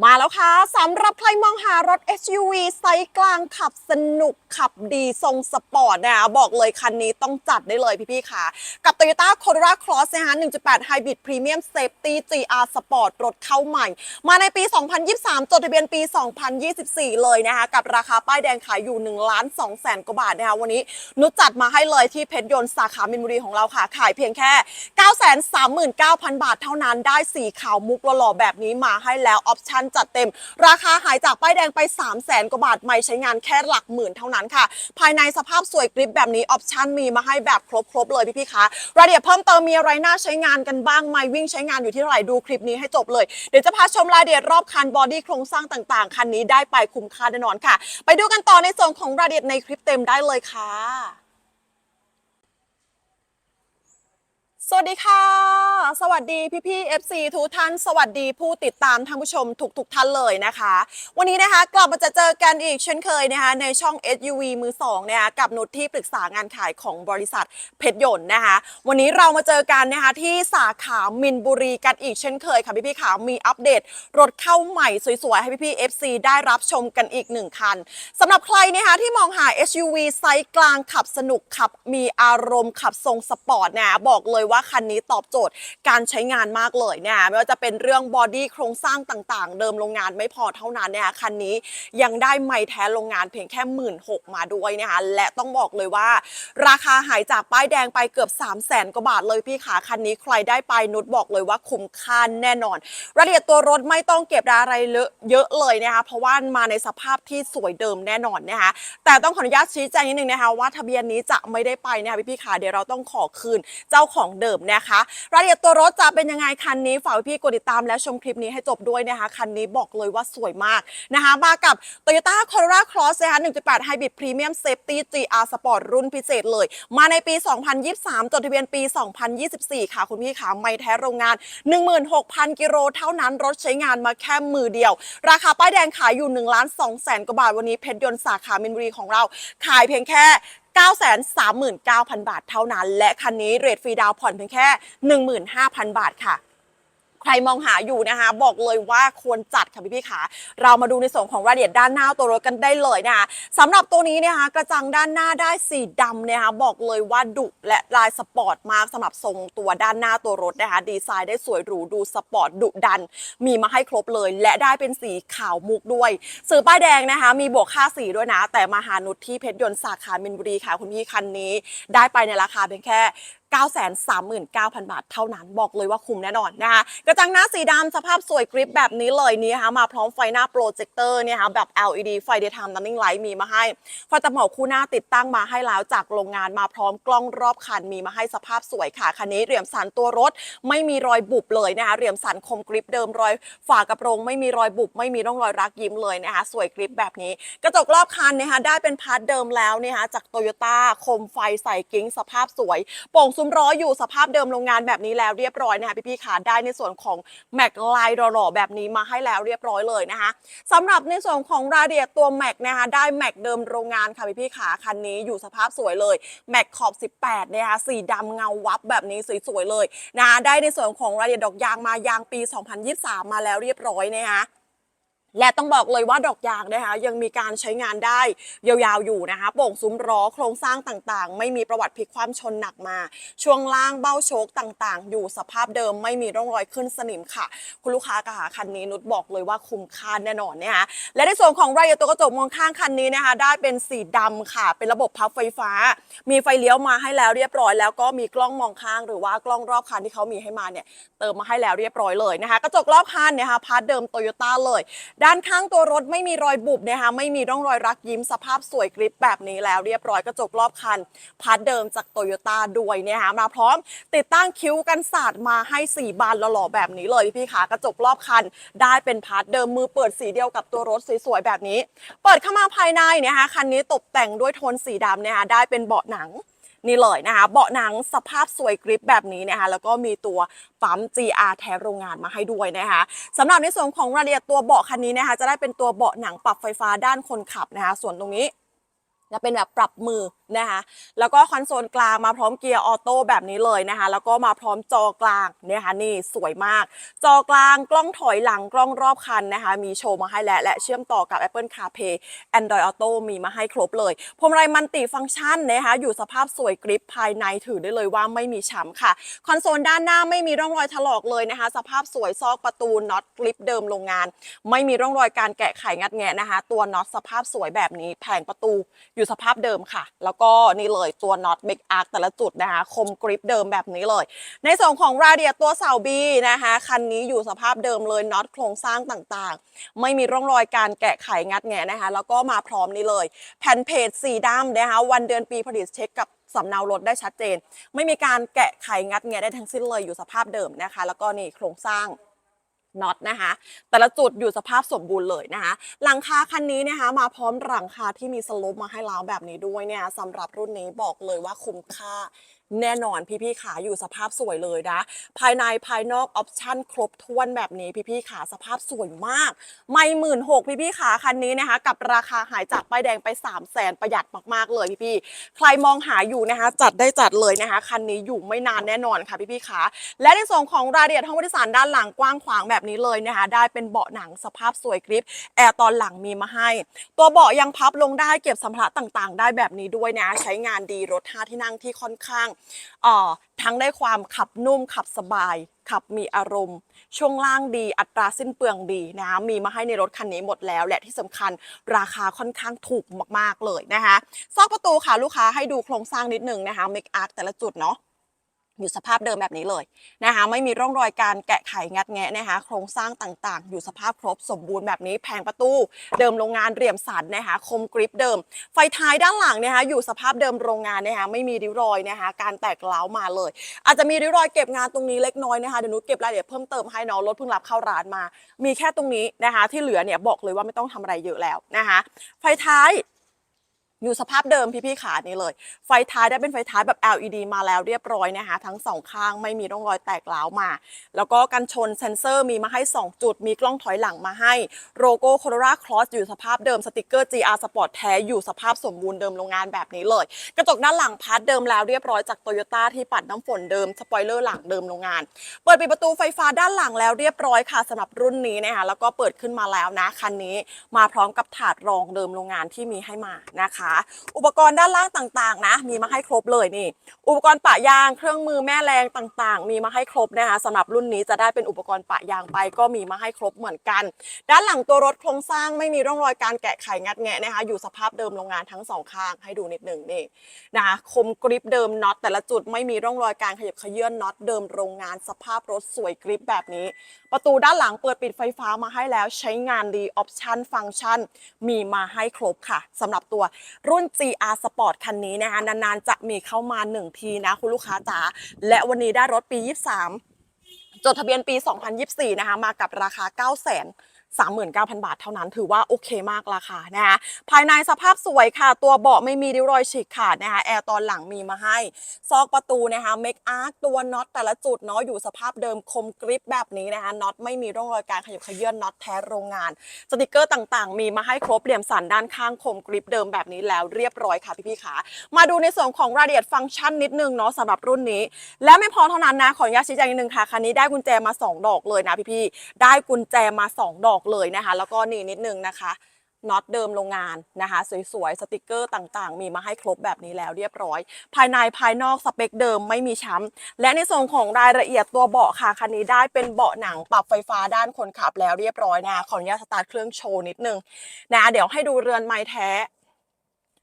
มาแล้วค่ะสำหรับใครมองหารถ SUV ไซส์กลางขับสนุกขับดีทรงสปอร์ตนะคะบอกเลยคันนี้ต้องจัดได้เลยพี่ๆค่ะ กับ Toyota Corolla Cross นะคะ1.8 Hybrid Premium Safety GR Sport รถเข้าใหม่ มาในปี 2023 จดทะเบียนปี 2024 เลยนะคะ กับราคาป้ายแดงขายอยู่1ล้าน2แสนกว่าบาทนะคะวันนี้นุชจัดมาให้เลยที่เพชรยนต์สาขามินบุรีของเราค่ะ ขายเพียงแค่ 939,000 บาทเท่านั้นได้สีขาวมุกหล่อๆแบบนี้มาให้แล้วออปชั่นจัดเต็ม ราคาหายจากป้ายแดงไป 3 0 0แสนกว่าบาทไม่ใช้งานแค่หลักหมื่นเท่านั้นค่ะ ภายในสภาพสวยกริปแบบนี้ออปชั่นมีมาให้แบบครบๆเลยพี่ๆคะรายละเอียดเพิ่มเติมมีอะไรน่าใช้งานกันบ้างไม่วิ่งใช้งานอยู่ที่เท่าไหร่ดูคลิปนี้ให้จบเลย เดี๋ยวจะพาชมรายละเอียดรอบคันบอดี้โครงสร้างต่างๆ คันนี้ได้ไปคุ้มค่าแน่นอนค่ะ ไปดูกันต่อในส่วนของรายละเอียดในคลิปเต็มได้เลยค่ะ สวัสดีค่ะ สวัสดีพี่พี่ๆ FC ทุกท่าน สวัสดีผู้ติดตามท่านผู้ชมทุกทุกๆท่านเลยนะคะ วันนี้นะคะกลับมาจะเจอกันอีกเช่นเคยนะคะในช่อง SUV มือสองนะคะกับนุชที่ปรึกษางานขายของบริษัทเพชรยนต์นะคะ วันนี้เรามาเจอกันนะคะที่สาขามินบุรีกันอีกเช่นเคยค่ะพี่พี่ๆขามีอัปเดต รถเข้าใหม่สวยๆให้พี่พี่ๆ FC ได้รับชมกันอีกหนึ่งคันสำหรับใครนะคะที่มองหา SUV ไซส์กลางขับสนุกขับมีอารมณ์ขับทรงสปอร์ตนะบอกเลยว่าคันนี้ตอบโจทย์การใช้งานมากเลยเนะคะไม่ว่าจะเป็นเรื่องบอดี้โครงสร้างต่างๆ เดิมโรงงานไม่พอเท่านั้นเนะคะคันนี้ยังได้ไม้แท้โรงงานเพียงแค่หมื่นหกมาด้วยนะคะและต้องบอกเลยว่า ราคาหายจากป้ายแดงไปเกือบ 3 0 0แสนกว่าบาทเลยพี่ขาคันนี้ใครได้ไปนุชบอกเลยว่าคุ้มค่าแน่นอน รายละเอียดตัวรถไม่ต้องเก็บอะไรเลอะเยอะเลยนะคะเพราะว่ามาในสภาพที่สวยเดิมแน่นอนนะคะแต่ต้องขออนุญาตชี้แจงนิดนึงนะคะว่าทะเบียนนี้จะไม่ได้ไปนะคะพี่ๆค่ะเดี๋ยวเราต้องขอคืนเจ้าของเดิมนะคะรายละเอียดตัวรถจะเป็นยังไงคันนี้ฝากพี่กดติดตามและชมคลิปนี้ให้จบด้วยนะคะคันนี้บอกเลยว่าสวยมากนะคะมากับ Toyota Corolla Cross นะคะ1.8 Hybrid Premium Safety GR Sport รุ่นพิเศษเลย มาในปี 2023 จดทะเบียนปี 2024 ค่ะคุณพี่ขาไม่แท้โรงงาน 16,000 กิโลเท่านั้นรถใช้งานมาแค่มือเดียว ราคาป้ายแดงขายอยู่1ล้าน2แสนกว่าบาทวันนี้เพชรยนต์สาขามินบุรีของเรา ขายเพียงแค่ 939,000 บาทเท่านั้น และคันนี้เรทฟรีดาวผ่อนเพียงแค่ 15,000 บาทค่ะ ใครมองหาอยู่นะคะ บอกเลยว่าควรจัดค่ะพี่พี่ๆขาเรามาดูในส่วนของรายละเอียดด้านหน้าตัวรถกันได้เลยนะคะสำหรับตัวนี้นะคะกระจังด้านหน้าได้สีดำนะคะบอกเลยว่าดุและลายสปอร์ตมากสำหรับทรงตัวด้านหน้าตัวรถนะคะดีไซน์ได้สวยหรูดูสปอร์ตดุดัน มีมาให้ครบเลย และได้เป็นสีขาวมุกด้วย ซื้อป้ายแดงนะคะ มีบวกค่าสีด้วยนะ แต่มาหานุชที่เพชรยนต์สาขามินบุรีค่ะคุณพี่คันนี้ ได้ไปในราคาเพียงแค่ 939,000 บาทเท่านั้นบอกเลยว่าคุ้มแน่นอนนะคะกระจังหน้าสีดำสภาพสวยกริปแบบนี้เลยนี่นะคะมาพร้อมไฟหน้าโปรเจคเตอร์เนี่ยค่ะแบบ LED ไฟ daytime running light มีมาให้ไฟตัดหมอกคู่หน้าติดตั้งมาให้แล้วจากโรงงานมาพร้อมกล้องรอบคันมีมาให้สภาพสวยค่ะคันนี้เหลี่ยมสันตัวรถ ไม่มีรอยบุบเลยนะคะเหลี่ยมสันคมกริปเดิมรอยฝากระโปรง ไม่มีรอยบุบไม่มีร่องรอยรักยิ้มเลยนะคะสวยกริปแบบนี้ กระจกรอบคันนะคะได้เป็นพาร์ทเดิมแล้วนะคะจากโตโยต้าคมไฟใส่กิ้งสภาพสวยโป่งซุ้มล้ออยู่สภาพเดิมโรงงานแบบนี้แล้วเรียบร้อยนะคะพี่ๆขาได้ในส่วนของแม็กลายหล่อๆแบบนี้มาให้แล้วเรียบร้อยเลยนะคะสำหรับในส่วนของรายละเอียดตัวแม็กนะคะได้แม็กเดิมโรงงานค่ะพี่ๆขาคันนี้อยู่สภาพสวยเลยแม็กขอบ 18นะคะสีดำเงาวับแบบนี้สวยๆเลยนะะได้ในส่วนของรายละเอียดดอกยางมายางปี 2023 มาแล้วเรียบร้อยนะคะ และต้องบอกเลยว่าดอกยางนะคะยังมีการใช้งานได้ยาวๆอยู่นะคะโป่งซุ้มล้อโครงสร้างต่างๆ ไม่มีประวัติพลิกคว่ำชนหนักมา ช่วงล่างเบ้าโชคต่างๆ อยู่สภาพเดิมไม่มีร่องรอยขึ้นสนิมค่ะ คุณลูกค้ากะหาคันนี้นุชบอกเลยว่าคุ้มค่าแน่นอนนะคะและในส่วนของรายตัวกระจกมองข้างคันนี้นะคะได้เป็นสีดำค่ะ เป็นระบบพับไฟฟ้า มีไฟเลี้ยวมาให้แล้วเรียบร้อย แล้วก็มีกล้องมองข้างหรือว่ากล้องรอบคันที่เขามีให้มาเนี่ยเติมมาให้แล้วเรียบร้อยเลยนะคะกระจกรอบคันเนี่ยค่ะพาร์ทเดิมโตโยต้าเลยด้านข้างตัวรถไม่มีรอยบุบนะคะไม่มีร่องรอยรักยิ้มสภาพสวยกริปแบบนี้แล้วเรียบร้อยกระจกรอบคันพาร์ทเดิมจากโตโยต้าด้วยนะคะมาพร้อม ติดตั้งคิ้วกันศาสตร์มาให้ 4 บานหล่อๆแบบนี้เลยพี่ขากระจกรอบคัน ได้เป็นพาร์ทเดิมมือเปิดสีเดียวกับตัวรถสวยๆแบบนี้ เปิดเข้ามาภายในนะคะคันนี้ตกแต่งด้วยโทนสีดำนะคะได้เป็นเบาะหนัง นี่เลยนะคะเบาะหนังสภาพสวยกริปแบบนี้นะคะแล้วก็มีตัวปั๊ม GR แท้โรงงานมาให้ด้วยนะคะสำหรับในส่วนของรายละเอียดตัวเบาะคันนี้นะคะจะได้เป็นตัวเบาะหนังปรับไฟฟ้าด้านคนขับนะคะส่วนตรงนี้ จะเป็นแบบปรับมือนะคะ แล้วก็คอนโซลกลางมาพร้อมเกียร์ออโต้แบบนี้เลยนะคะ แล้วก็มาพร้อมจอกลางนี่ยค่ะนี่สวยมาก จอกลางกล้องถอยหลังกล้องรอบคันนะคะ มีโชว์มาให้แล้วและเชื่อมต่อกับ Apple CarPlay Android Auto มีมาให้ครบเลยพวงมาลัยมันติฟังก์ชันนะคะอยู่สภาพสวยกริปภายในถือได้เลยว่าไม่มีช้ำค่ะ คอนโซลด้านหน้าไม่มีร่องรอยถลอกเลยนะคะ สภาพสวยซอกประตูน็อตกริปเดิมโรงงาน ไม่มีร่องรอยการแกะไขงัดแงะนะคะ ตัวน็อตสภาพสวยแบบนี้แผงประตูอยูู่่สภาพเดิมค่ะ แล้วก็นี่เลยตัวน็อตเบรกอาร์คแต่ละจุดนะคะคมกริปเดิมแบบนี้เลย ในส่วนของราเอียตัวเสาบีนะคะคันนี้อยู่สภาพเดิมเลยน็อตโครงสร้างต่างๆ ไม่มีร่องรอยการแกะไขงัดแงะนะคะ แล้วก็มาพร้อมนี่เลย แผ่นเพจสีดำนะคะวันเดือนปีผลิตเช็คกับสำเนารถได้ชัดเจน ไม่มีการแกะไขงัดแงะได้ทั้งสิ้นเลยอยู่สภาพเดิมนะคะ แล้วก็นี่โครงสร้าง น็อตนะคะ แต่ละจุดอยู่สภาพสมบูรณ์เลยนะคะ หลังคาคันนี้นะคะ มาพร้อมหลังคาที่มีสโลปมาให้เราแบบนี้ด้วยเนี่ยสำหรับรุ่นนี้บอกเลยว่าคุ้มค่า แน่นอนพี่ๆขาอยู่สภาพสวยเลยนะ ภายในภายนอกออปชั่นครบถ้วนแบบนี้พี่ๆขาสภาพสวยมาก ไม่หมื่นหกพี่ๆขาคันนี้นะคะ กับราคาหายจากป้ายแดงไป3 0 0แสนประหยัดมากๆเลยพี่ๆใครมองหาอยู่นะคะ จัดได้จัดเลยนะคะ คันนี้อยู่ไม่นานแน่นอนค่ะพี่ๆขาและในส่วนของรายละเอียดห้องผู้โดยสารด้านหลังกว้างขวางแบบนี้เลยนะคะ ได้เป็นเบาะหนังสภาพสวยกริปแอร์ตอนหลังมีมาให้ ตัวเบาะยังพับลงได้เก็บสัมภาระต่างๆ ได้แบบนี้ด้วยนะ ใช้งานดีรถ5ที่นั่งที่ค่อนข้างทั้งได้ความขับนุ่มขับสบาย ขับมีอารมณ์ ช่วงล่างดีอัตราสิ้นเปลืองดีนะมีมาให้ในรถคันนี้หมดแล้ว และที่สำคัญราคาค่อนข้างถูกมากๆเลยนะคะซอกประตูค่ะลูกค้าให้ดูโครงสร้างนิดนึงนะคะเมคอาร์แต่ละจุดเนาะ อยู่สภาพเดิมแบบนี้เลยนะคะไม่มีร่องรอยการแกะไขงัดแงะนะคะโครงสร้างต่างๆ อยู่สภาพครบสมบูรณ์แบบนี้แผงประตูเดิมโรงงานเรียมสันนะคะคมกริปเดิม ไฟท้ายด้านหลังนะคะอยู่สภาพเดิมโรงงานนะคะไม่มีริ้วรอยนะคะการแตกเล้ามาเลย อาจจะมีริ้วรอยเก็บงานตรงนี้เล็กน้อยนะคะเดี๋ยวนุชเก็บรายละเอียดเพิ่มเติมให้น้องรถเพิ่งรับเข้าร้านมา มีแค่ตรงนี้นะคะที่เหลือเนี่ยบอกเลยว่าไม่ต้องทำอะไรเยอะแล้วนะคะไฟท้าย อยู่สภาพเดิมพี่ๆขานี่เลย ไฟท้ายได้เป็นไฟท้ายแบบ LED มาแล้วเรียบร้อยนะคะ ทั้งสองข้างไม่มีร่องรอยแตกร้าวมา แล้วก็กันชนเซนเซอร์มีมาให้ 2 จุด มีกล้องถอยหลังมาให้โลโก้ Corolla Cross อยู่สภาพเดิมสติกเกอร์ GR Sport แท้อยู่สภาพสมบูรณ์เดิมโรงงานแบบนี้เลย กระจกด้านหลังพาร์ทเดิมแล้วเรียบร้อยจากโตโยต้าที่ปัดน้ำฝนเดิมสปอยเลอร์หลังเดิมโรงงาน เปิดปิดประตูไฟฟ้าด้านหลังแล้วเรียบร้อยค่ะสำหรับรุ่นนี้นะคะแล้วก็เปิดขึ้นมาแล้วนะคันนี้มาพร้อมกับถาดรองเดิมโรงงานที่มีให้มานะคะอุปกรณ์ด้านล่างต่างๆ นะ มีมาให้ครบเลยนี่ อุปกรณ์ปะยางเครื่องมือแม่แรงต่างๆ มีมาให้ครบนะคะสำหรับรุ่นนี้จะได้เป็นอุปกรณ์ปะยางไป ก็มีมาให้ครบเหมือนกัน ด้านหลังตัวรถโครงสร้างไม่มีร่องรอยการแกะไขงัดแงะนะคะอยู่สภาพเดิมโรงงานทั้งสองข้างให้ดูนิดหนึ่งนี่นะคะคมกริปเดิมน็อตแต่ละจุดไม่มีร่องรอยการขยับเขยื่อนน็อตเดิมโรงงานสภาพรถสวยกริปแบบนี้ ประตูด้านหลังเปิดปิดไฟฟ้ามาให้แล้วใช้งานดีออปชันฟังก์ชันมีมาให้ครบค่ะสำหรับตัวรุ่น GR Sport คันนี้นะคะนานๆจะมีเข้ามา 1 ทีนะคุณลูกค้าจ๋าและวันนี้ได้รถปี 23 จดทะเบียนปี 2024 นะคะมากับราคา 9 0 0 0 0 39,000 บาทเท่านั้นถือว่าโอเคมากราคานะคะภายในสภาพสวยค่ะ ตัวเบาะไม่มีริ้วรอยฉีกขาดนะคะแอร์ตอนหลังมีมาให้ ซอกประตูนะคะเมคอาร์ตัวน็อตแต่ละจุดเนาะอยู่สภาพเดิมคมกริปแบบนี้นะคะน็อตไม่มีร่องรอยการขยับเขยื่อนน็อตแท้โรงงาน สติกเกอร์ต่างๆ มีมาให้ครบเหลี่ยมสันด้านข้างคมกริปเดิมแบบนี้แล้วเรียบร้อยค่ะพี่ๆขามาดูในส่วนของรายละเอียดฟังก์ชันนิดนึงเนาะสำหรับรุ่นนี้ และไม่พอเท่านั้นนะขออนุญาตชี้แจงนิดนึงค่ะคันนี้ได้กุญแจมา 2 ดอกเลยนะพี่ๆได้กุญแจมา 2 ดอกเลยนะคะ แล้วก็นี่นิดนึงนะคะน็อตเดิมโรงงานนะคะ สวยๆ สติกเกอร์ต่างๆ มีมาให้ครบแบบนี้แล้วเรียบร้อย ภายในภายนอกสเปคเดิมไม่มีช้ำและในส่วนของรายละเอียดตัวเบาะค่ะคันนี้ได้เป็นเบาะหนังปรับไฟฟ้าด้านคนขับแล้วเรียบร้อยนะขออนุญาตสตาร์ทเครื่องโชว์นิดนึงนะเดี๋ยวให้ดูเรือนไม้แท้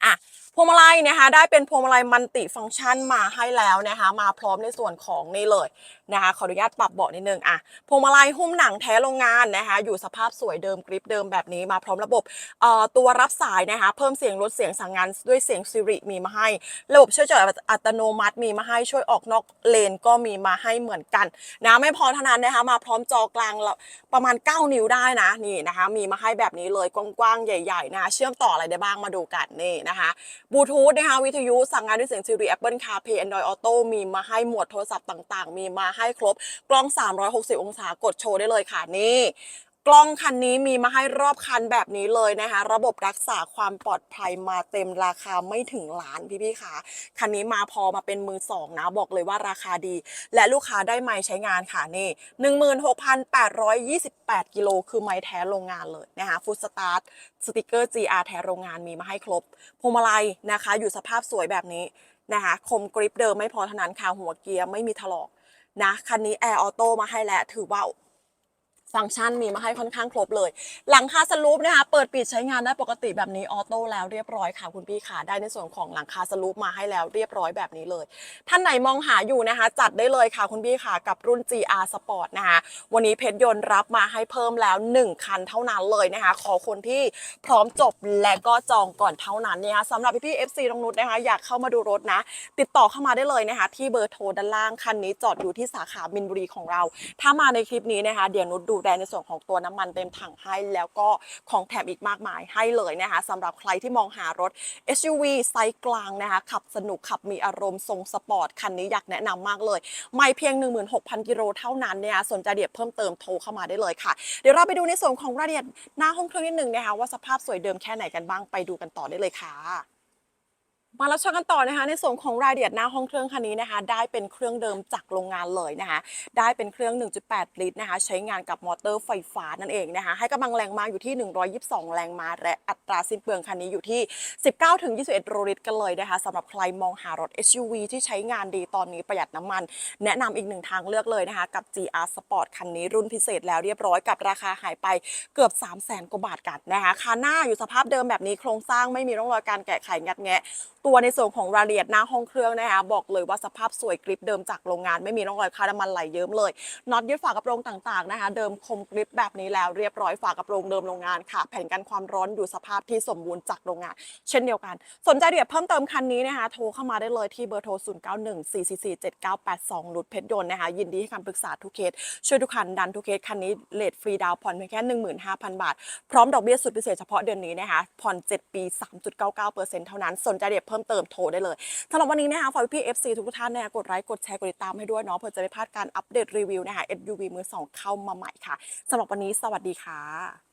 อะพวงมาลัยนะคะได้เป็นพวงมาลัยมัลติฟังก์ชันมาให้แล้วนะคะ มาพร้อมในส่วนของนี่เลย นะคะขออนุญาตปรับเบาะนิดนึงอะพวงมาลัยหุ้มหนังแท้โรงงานนะคะ อยู่สภาพสวยเดิมกริปเดิมแบบนี้มาพร้อมระบบเอ่อตัวรับสายนะคะ เพิ่มเสียงลดเสียงสั่งงานด้วยเสียง Siri มีมาให้ ระบบช่วยจอดอัตโนมัติมีมาให้ช่วยออกนอกเลนก็มีมาให้เหมือนกันนะไม่พอเท่านั้นนะคะมาพร้อมจอกลางประมาณ 9 นิ้วได้นะนี่นะคะ มีมาให้แบบนี้เลยกว้างๆใหญ่ ๆ นะคะเชื่อมต่ออะไรได้บ้างมาดูกันนี่นะคะบลูทูธนะคะวิทยุสั่งงานด้วยเสียง Siri Apple CarPlay Android Auto มีมาให้หมวดโทรศัพท์ต่าง ๆ มีมาให้ครบกล้อง 360 องศากดโชว์ได้เลยค่ะนี่กกล้องคันนี้มีมาให้รอบคันแบบนี้เลยนะคะ ระบบรักษาความปลอดภัยมาเต็มราคาไม่ถึงล้านพี่ๆค่ะคันนี้มาพอมาเป็นมือสองนะบอกเลยว่าราคาดี และลูกค้าได้ไม้ใช้งานค่ะนี่ 16,828 กิโลคือไม้แท้โรงงานเลยนะคะฟุตสตาร์ทสติกเกอร์ GR แท้โรงงานมีมาให้ครบพวงมาลัยนะคะ อยู่สภาพสวยแบบนี้นะคะคมกริปเดิมไม่พอเท่านั้นค่ะหัวเกียร์ไม่มีถลอก นะคันนี้แอร์ออโต้มาให้แล้วถือว่า ฟังก์ชันมีมาให้ค่อนข้างครบเลย หลังคาสลูปนะคะเปิดปิดใช้งานได้ปกติแบบนี้ออโต้แล้วเรียบร้อยค่ะคุณพี่ค่ะได้ในส่วนของหลังคาสลูปมาให้แล้วเรียบร้อยแบบนี้เลย ท่านไหนมองหาอยู่นะคะ จัดได้เลยค่ะคุณพี่ค่ะกับรุ่น GR Sport นะคะวันนี้เพชรยนต์รับมาให้เพิ่มแล้ว 1 คันเท่านั้นเลยนะคะ ขอคนที่พร้อมจบและก็จองก่อนเท่านั้นนะคะสำหรับพี่ๆ FC ตรงนุชนะคะ อยากเข้ามาดูรถนะ ติดต่อเข้ามาได้เลยนะคะ ที่เบอร์โทรด้านล่างคันนี้จอดอยู่ที่สาขามินบุรีของเรา ถ้ามาในคลิปนี้นะคะเดี๋ยวนุชดูแลในส่วนของตัวน้ำมันเต็มถังให้แล้วก็ของแถมอีกมากมายให้เลยนะคะสำหรับใครที่มองหารถ SUV ไซส์กลางนะคะขับสนุกขับมีอารมณ์ทรงสปอร์ต คันนี้อยากแนะนำมากเลย ไม่เพียง 16,000กิโลเท่านั้นเนี่ยสนใจเดียบเพิ่มเติมโทรเข้ามาได้เลยค่ะ เดี๋ยวเราไปดูในส่วนของรายละเอียดหน้าห้องเครื่องนิดนึงนะคะว่าสภาพสวยเดิมแค่ไหนกันบ้างไปดูกันต่อได้เลยค่ะ มาแล้วชมกันต่อนะคะ ในส่วนของรายละเอียดหน้าห้องเครื่องคันนี้นะคะ ได้เป็นเครื่องเดิมจากโรงงานเลยนะคะ ได้เป็นเครื่อง 1.8 ลิตรนะคะ ใช้งานกับมอเตอร์ไฟฟ้านั่นเองนะคะ ให้กำลังแรงม้าอยู่ที่ 122 แรงม้าและอัตราสิ้นเปลืองคันนี้อยู่ที่ 19-21โลลิตรกันเลยนะคะสำหรับใครมองหารถ SUV ที่ใช้งานดีตอนนี้ประหยัดน้ำมัน แนะนำอีกหนึ่งทางเลือกเลยนะคะ กับ GR Sport คันนี้รุ่นพิเศษแล้วเรียบร้อยกับราคาหายไปเกือบ 3 0 0 0 0 0กว่าบาทกันนะคะคันหน้าอยู่สภาพเดิมแบบนี้โครงสร้างไม่มีร่องรอยการแกะไขงัดแงะตัวในส่วนของรายละเอียดหน้าห้องเครื่องนะคะบอกเลยว่าสภาพสวยกริปเดิมจากโรงงานไม่มีร่องรอยคราบน้ำมันไหลเยิ้มเลยน็อตยึดฝากระโปรงต่างๆนะคะ เดิมคมกริปแบบนี้แล้วเรียบร้อยฝากระโปรงเดิมโรงงานค่ะ แผ่นกันความร้อนอยู่สภาพที่สมบูรณ์จากโรงงาน เช่นเดียวกัน สนใจเอียดเพิ่มเติมคันนี้นะคะโทรเข้ามาได้เลยที่เบอร์โทร 0 9 1 4 4 4 7 9 8 2นุชเพชรยนต์นะคะยินดีให้คำปรึกษาทุกเคสช่วยทุกคันดันทุกเคสคันนี้เลทฟรีดาวน์ผ่อนเพียงแค่15,000 บาท พร้อมดอกเบี้ยสุดพิเศษเฉพาะเดือนนี้นะคะผ่อน 7 ปี 3.99%เท่านั้นสนใจเอียดเพิ่มเติมโทรได้เลยสำหรับวันนี้นะคะฝากพี่เอฟซีทุกท่านนะคะกดไลค์กดแชร์กดติดตามให้ด้วยเนาะเพื่อจะไม่พลาดการอัปเดตรีวิวนะคะ SUV มือสองเข้ามาใหม่ค่ะสำหรับวันนี้สวัสดีค่ะ